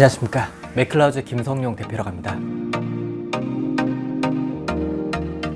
안녕하십니까. 맥클라우즈 김성용 대표라고 합니다.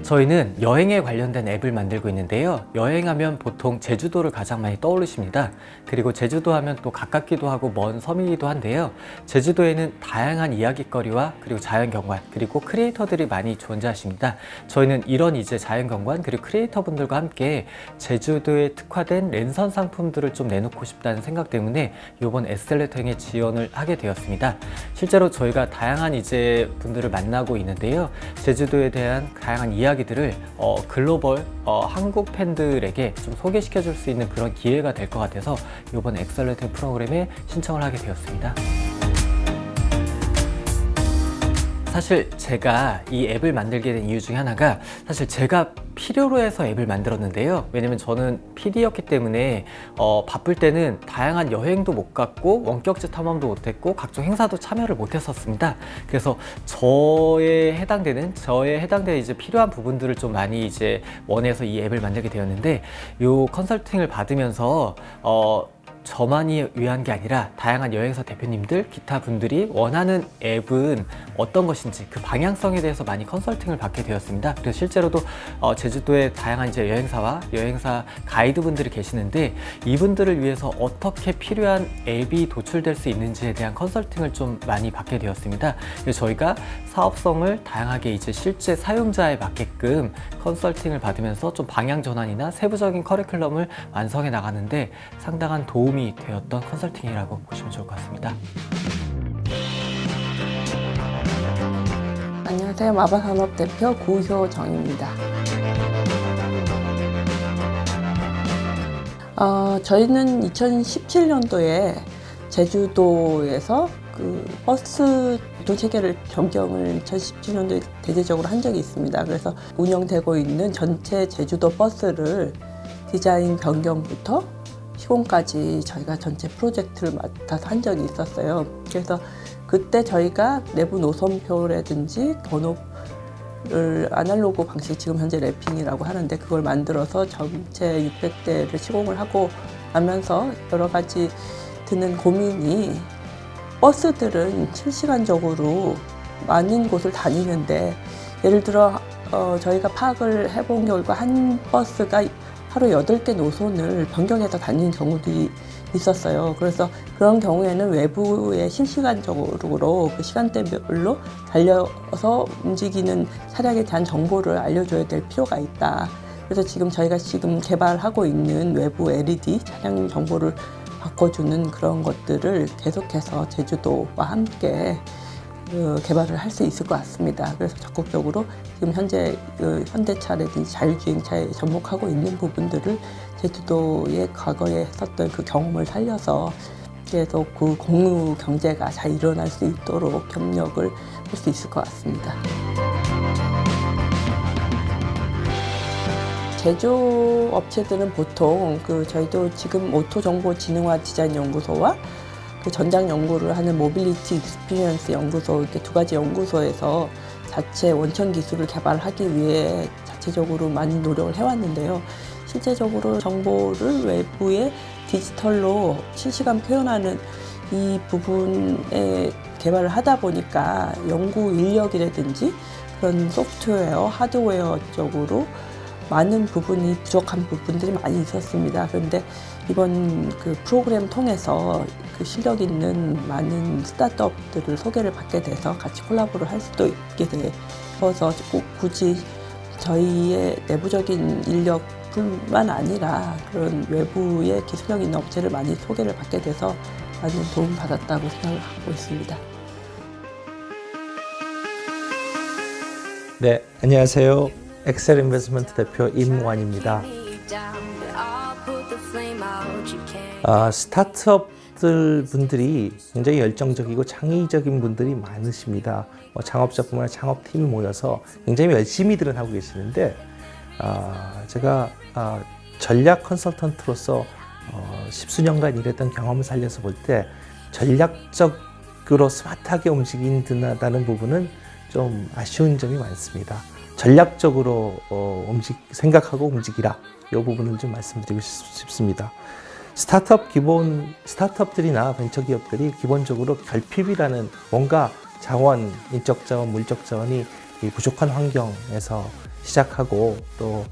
저희는 여행에 관련된 앱을 만들고 있는데요. 여행하면 보통 제주도를 가장 많이 떠올리십니다. 그리고 제주도 하면 또 가깝기도 하고 먼 섬이기도 한데요. 제주도에는 다양한 이야기거리와 그리고 자연경관 그리고 크리에이터들이 많이 존재하십니다. 저희는 이런 이제 자연경관 그리고 크리에이터 분들과 함께 제주도에 특화된 랜선 상품들을 좀 내놓고 싶다는 생각 때문에 이번 에스텔레터 행에 지원을 하게 되었습니다. 실제로 저희가 다양한 이제 분들을 만나고 있는데요. 제주도에 대한 다양한 이야기 들을 어, 글로벌 어, 한국 팬들에게 좀 소개시켜 줄 수 있는 그런 기회가 될 것 같아서 이번 엑셀레터 프로그램에 신청을 하게 되었습니다. 사실 제가 이 앱을 만들게 된 이유 중에 하나가 사실 제가 필요로 해서 앱을 만들었는데요. 왜냐면 저는 PD였기 때문에 어, 바쁠 때는 다양한 여행도 못 갔고 원격지 탐험도 못했고 각종 행사도 참여를 못했었습니다. 그래서 저에 해당되는 저에 해당되는 이제 필요한 부분들을 좀 많이 이제 원해서 이 앱을 만들게 되었는데 요 컨설팅을 받으면서 어, 저만이 위한 게 아니라 다양한 여행사 대표님들, 기타 분들이 원하는 앱은 어떤 것인지 그 방향성에 대해서 많이 컨설팅을 받게 되었습니다. 그래서 실제로도 어, 제주도에 다양한 이제 여행사와 여행사 가이드 분들이 계시는데 이분들을 위해서 어떻게 필요한 앱이 도출될 수 있는지에 대한 컨설팅을 좀 많이 받게 되었습니다. 그래서 저희가 사업성을 다양하게 이제 실제 사용자에 맞게끔 컨설팅을 받으면서 좀 방향 전환이나 세부적인 커리큘럼을 완성해 나가는데 상당한 도움 이 되었던 컨설팅이라고 보시면 좋을 것 같습니다. 안녕하세요. 마바산업 대표 구효정입니다. 어, 저희는 2017년도에 제주도에서 그 버스 도 체계를 변경을 2017년도에 대대적으로 한 적이 있습니다. 그래서 운영되고 있는 전체 제주도 버스를 디자인 변경부터 시공까지 저희가 전체 프로젝트를 맡아서 한 적이 있었어요. 그래서 그때 저희가 내부 노선표라든지 번호를 아날로그 방식 지금 현재 랩핑이라고 하는데 그걸 만들어서 전체 600대를 시공을 하고 나면서 여러 가지 드는 고민이 버스들은 실시간적으로 많은 곳을 다니는데 예를 들어 어, 저희가 파악을 해본 결과 한 버스가 하루 8개 노선을 변경해서 다니는 경우들이 있었어요. 그래서 그런 경우에는 외부에 실시간적으로 그 시간대별로 달려서 움직이는 차량에 대한 정보를 알려줘야 될 필요가 있다. 그래서 지금 저희가 지금 개발하고 있는 외부 LED 차량 정보를 바꿔주는 그런 것들을 계속해서 제주도와 함께 그 개발을 할 수 있을 것 같습니다. 그래서 적극적으로 지금 현재 그 현대차라든지 자율주행차에 접목하고 있는 부분들을 제주도의 과거에 했었던 그 경험을 살려서 계속 그 공유 경제가 잘 일어날 수 있도록 협력을 할 수 있을 것 같습니다. 제조 업체들은 보통 그 저희도 지금 오토 정보 진흥화 디자인 연구소와 그 전장 연구를 하는 모빌리티 익스피리언스 연구소 이렇게 두 가지 연구소에서 자체 원천 기술을 개발하기 위해 자체적으로 많은 노력을 해왔는데요. 실제적으로 정보를 외부에 디지털로 실시간 표현하는 이 부분에 개발을 하다 보니까 연구 인력이라든지 그런 소프트웨어, 하드웨어 쪽으로 많은 부분이 부족한 부분들이 많이 있었습니다. 그런데 이번 그 프로그램 통해서 그 실력 있는 많은 스타트업들을 소개를 받게 돼서 같이 콜라보를 할 수도 있게 돼서 꼭 굳이 저희의 내부적인 인력뿐만 아니라 그런 외부의 기술력 있는 업체를 많이 소개를 받게 돼서 많은 도움 받았다고 생각을 하고 있습니다. 네, 안녕하세요. 엑셀 인베스트먼트 대표 임완입니다. 아, 스타트업들 분들이 굉장히 열정적이고 창의적인 분들이 많으십니다. 뭐 창업자뿐만 아니라 창업팀이 모여서 굉장히 열심히들은 하고 계시는데 아, 제가 아, 전략 컨설턴트로서 어, 십수년간 일했던 경험을 살려서 볼 때 전략적으로 스마트하게 움직인다는 부분은 좀 아쉬운 점이 많습니다. 전략적으로 어, 움직 생각하고 움직이라 이 부분을 좀 말씀드리고 싶- 싶습니다. 스타트업 기본 스타트업들이나 벤처기업들이 기본적으로 결핍이라는 뭔가 자원, 인적 자원, 물적 자원이 이 부족한 환경에서 시작하고 또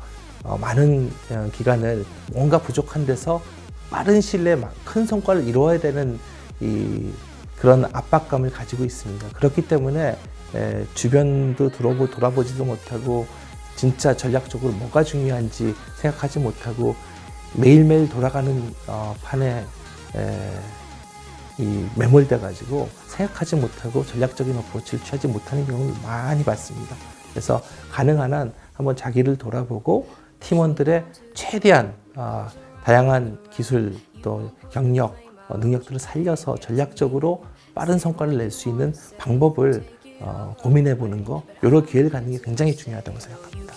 어, 많은 어, 기간을 뭔가 부족한 데서 빠른 시일 내에 막큰 성과를 이루어야 되는 이 그런 압박감을 가지고 있습니다. 그렇기 때문에 에, 주변도 돌아보, 돌아보지도 못하고 진짜 전략적으로 뭐가 중요한지 생각하지 못하고 매일매일 돌아가는 어, 판에 에, 이 매몰돼 가지고 생각하지 못하고 전략적인 어프로치를 취하지 못하는 경우를 많이 봤습니다. 그래서 가능한 한 한번 자기를 돌아보고 팀원들의 최대한 아, 다양한 기술 또 경력 어, 능력들을 살려서 전략적으로 빠른 성과를 낼 수 있는 방법을 어, 고민해 보는 거 이런 기회를 갖는 게 굉장히 중요하다고 생각합니다.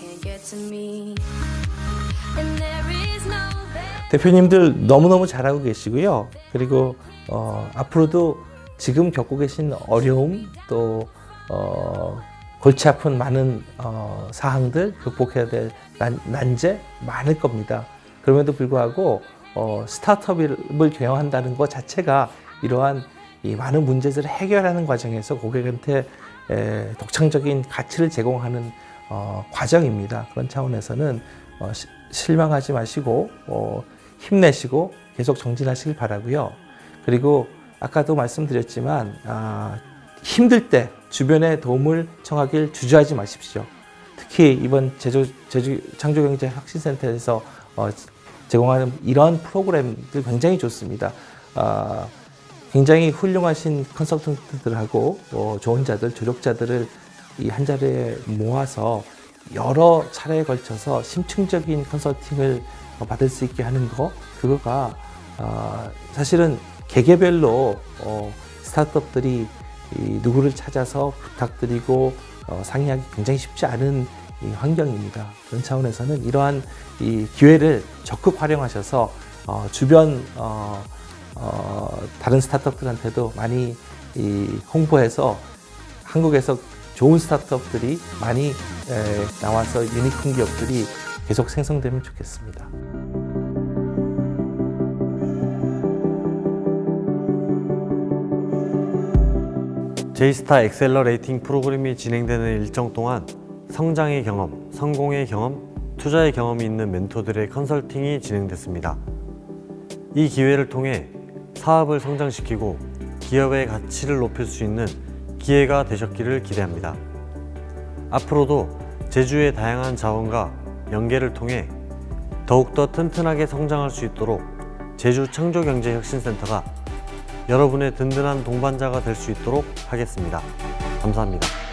대표님들 너무너무 잘하고 계시고요. 그리고 어, 앞으로도 지금 겪고 계신 어려움 또 어, 골치 아픈 많은 어, 사항들 극복해야 될 난, 난제 많을 겁니다. 그럼에도 불구하고 어, 스타트업을 경영한다는 것 자체가 이러한 이 많은 문제들을 해결하는 과정에서 고객한테 에, 독창적인 가치를 제공하는 어, 과정입니다. 그런 차원에서는 어, 시- 실망하지 마시고 어, 힘내시고 계속 정진하시길 바라고요. 그리고 아까도 말씀드렸지만 아, 힘들 때 주변의 도움을 청하길 주저하지 마십시오. 특히 이번 제주 제주 창조경제 혁신센터에서 어, 제공하는 이런 프로그램들 굉장히 좋습니다. 아, 굉장히 훌륭하신 컨설턴트들하고 어, 조언자들, 조력자들을 이 한 자리에 모아서 여러 차례에 걸쳐서 심층적인 컨설팅을 어, 받을 수 있게 하는 거 그거가 아, 사실은 개개별로 어, 스타트업들이 이 누구를 찾아서 부탁드리고 어, 상의하기 굉장히 쉽지 않은 이 환경입니다. 그런 차원에서는 이러한 이 기회를 적극 활용하셔서 어, 주변 어, 어, 다른 스타트업들한테도 많이 이 홍보해서 한국에서 좋은 스타트업들이 많이 에, 나와서 유니콘 기업들이 계속 생성되면 좋겠습니다. 제이스타 엑셀러레이팅 프로그램이 진행되는 일정 동안 성장의 경험, 성공의 경험, 투자의 경험이 있는 멘토들의 컨설팅이 진행됐습니다. 이 기회를 통해 사업을 성장시키고 기업의 가치를 높일 수 있는 기회가 되셨기를 기대합니다. 앞으로도 제주의 다양한 자원과 연계를 통해 더욱더 튼튼하게 성장할 수 있도록 제주 창조경제혁신센터가 여러분의 든든한 동반자가 될 수 있도록 하겠습니다. 감사합니다.